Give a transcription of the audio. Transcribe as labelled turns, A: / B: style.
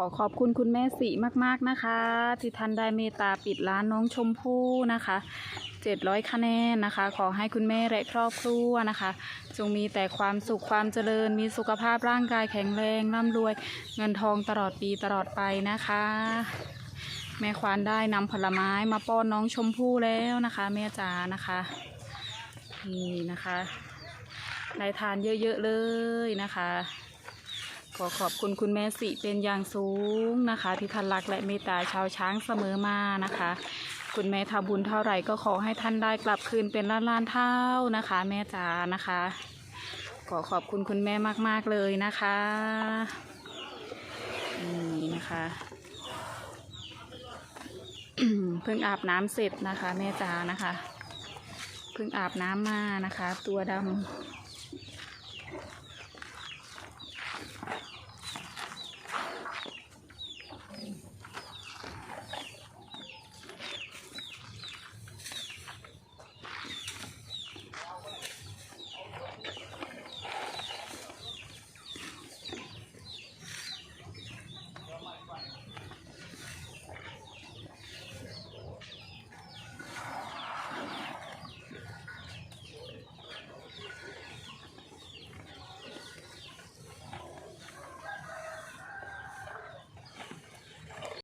A: ขอขอบคุณคุณแม่สีมากๆนะคะ ที่ท่านได้เมตตาปิดร้านน้องชมพู่นะคะ700คะแนนนะคะ ขอให้คุณแม่และครอบครัวนะคะ จงมีแต่ความสุขความเจริญ มีสุขภาพร่างกายแข็งแรงร่ำรวย เงินทองตลอดปีตลอดไปนะคะ แม่ควานได้นำผลไม้มาป้อนน้องชมพู่แล้วนะคะ แม่จ๋านะคะนี่นะคะได้ทานเยอะๆเลยนะคะ ขอขอบคุณคุณแม่สิเป็นอย่างสูงนะคะ ที่ท่านรักและเมตตาชาวช้างเสมอมานะคะ คุณแม่ทำบุญเท่าไหร่ก็ขอให้ท่านได้กลับคืนเป็นล้านล้านๆเท่านะคะ แม่จ๋านะคะ ขอขอบคุณคุณแม่มาก ๆ เลยนะคะนี่นะคะเพิ่งอาบน้ำเสร็จนะคะ แม่จ๋านะคะ เพิ่งอาบน้ำมานะคะ ตัวด